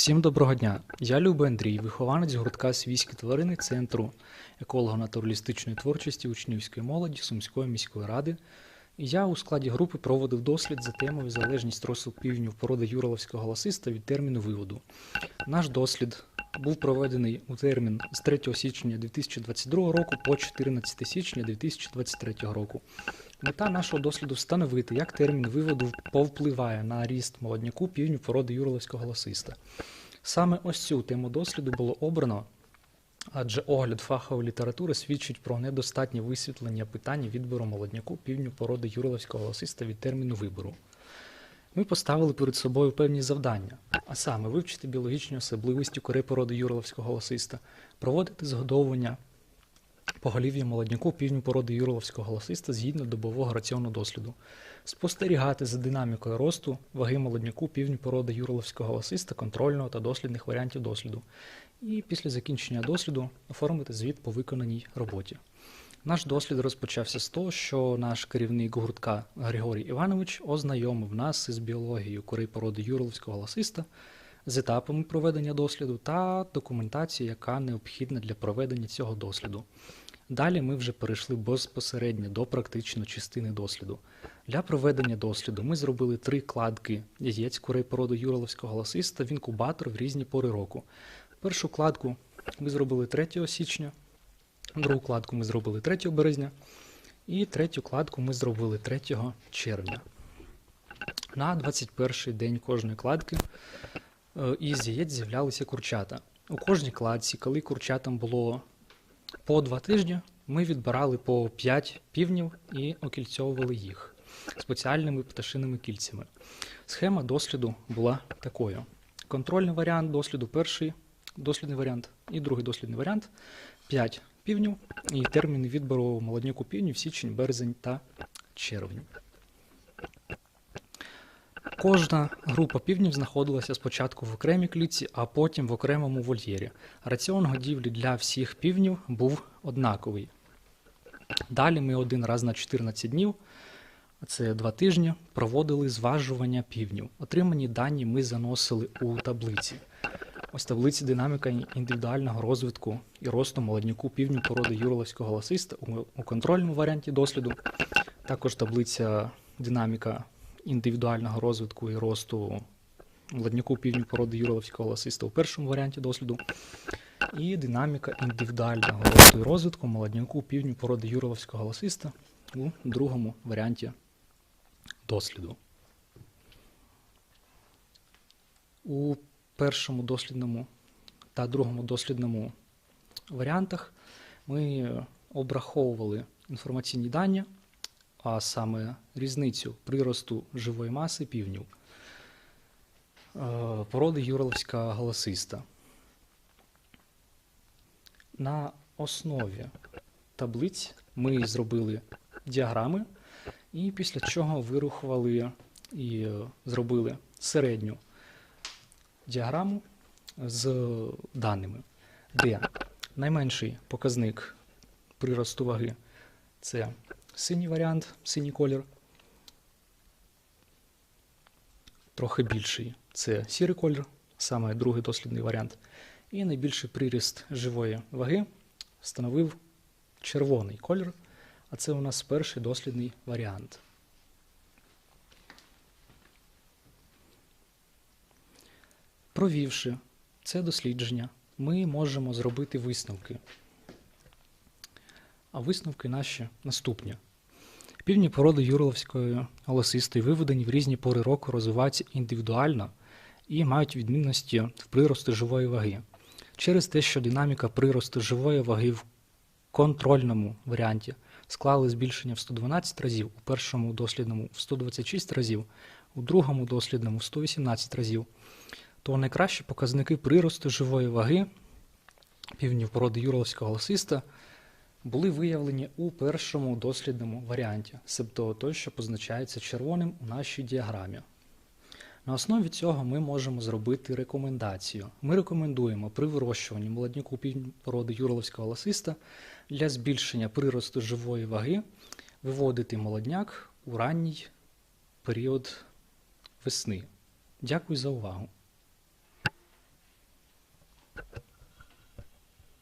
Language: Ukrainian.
Всім доброго дня! Я Люба Андрій, вихованець гуртка Свійські тварини Центру еколого-натуралістичної творчості учнівської молоді Сумської міської ради. Я у складі групи проводив дослід за темою залежність росу півнів породи юроловського голосиста від терміну виводу. Наш дослід був проведений у термін з 3 січня 2022 року по 14 січня 2023 року. Мета нашого досліду встановити, як термін виводу повпливає на ріст молодняку півню породи юроловського голосиста. Саме ось цю тему досліду було обрано, адже огляд фахової літератури свідчить про недостатнє висвітлення питання відбору молодняку півню породи юроловського голосиста від терміну вибору. Ми поставили перед собою певні завдання, а саме вивчити біологічні особливості кори породи юроловського голосиста, проводити згодовування поголів'я молодняку півню породи юроловського голосиста згідно добового раціону досліду, спостерігати за динамікою росту ваги молодняку півню породи юроловського голосиста контрольного та дослідних варіантів досліду, і після закінчення досліду оформити звіт по виконаній роботі. Наш дослід розпочався з того, що наш керівник гуртка Григорій Іванович ознайомив нас із біологією кори породи юроловського голосиста, з етапами проведення досліду та документацією, яка необхідна для проведення цього досліду. Далі ми вже перейшли безпосередньо до практичної частини досліду. Для проведення досліду ми зробили три кладки яєць курей породи юроловського голосиста в інкубатор в різні пори року. Першу кладку ми зробили 3 січня, другу кладку ми зробили 3 березня, і третю кладку ми зробили 3 червня. На 21 день кожної кладки е, із яєць з'являлися курчата. У кожній кладці, коли курчатам було по два тижні, ми відбирали по 5 півнів і окільцьовували їх спеціальними пташиними кільцями. Схема досліду була такою: контрольний варіант досліду, перший дослідний варіант і другий дослідний варіант 5 півнів і терміни відбору молодняку півнів січень, березень та червень. Кожна група півнів знаходилася спочатку в окремій клітці, а потім в окремому вольєрі. Раціон годівлі для всіх півнів був однаковий. Далі ми один раз на 14 днів, це два тижні, проводили зважування півнів. Отримані дані ми заносили у таблиці. Ось таблиці динаміка індивідуального розвитку і росту молодняку півню породи юроловського голосиста у контрольному варіанті досліду. Також таблиця динаміка індивідуального розвитку і росту молодняку півню породи юроловського голосиста у першому варіанті досліду. І динаміка індивідуального росту і розвитку молодняку півню породи юроловського голосиста у другому варіанті досліду. У першому дослідному та другому дослідному варіантах ми обраховували інформаційні дані, а саме різницю приросту живої маси півнів е, породи юроловська голосиста. На основі таблиць ми зробили діаграми, і після чого вирухували і зробили середню діаграму з даними, де найменший показник приросту ваги це синій варіант, синій колір. Трохи більший це сірий колір, саме другий дослідний варіант. І найбільший приріст живої ваги становив червоний колір, а це у нас перший дослідний варіант. Провівши це дослідження, ми можемо зробити висновки. А висновки наші наступні. Півні породи юрловської голосистої виведені в різні пори року розвиваються індивідуально і мають відмінності в прирості живої ваги. Через те, що динаміка приросту живої ваги в контрольному варіанті склали збільшення в 112 разів, у першому дослідному в 126 разів, у другому дослідному в 118 разів, то найкращі показники приросту живої ваги півнів породи юрловського голосиста були виявлені у першому дослідному варіанті, себто той, що позначається червоним у нашій діаграмі. На основі цього ми можемо зробити рекомендацію. Ми рекомендуємо при вирощуванні молодняку породи юрловського ласиста для збільшення приросту живої ваги виводити молодняк у ранній період весни. Дякую за увагу!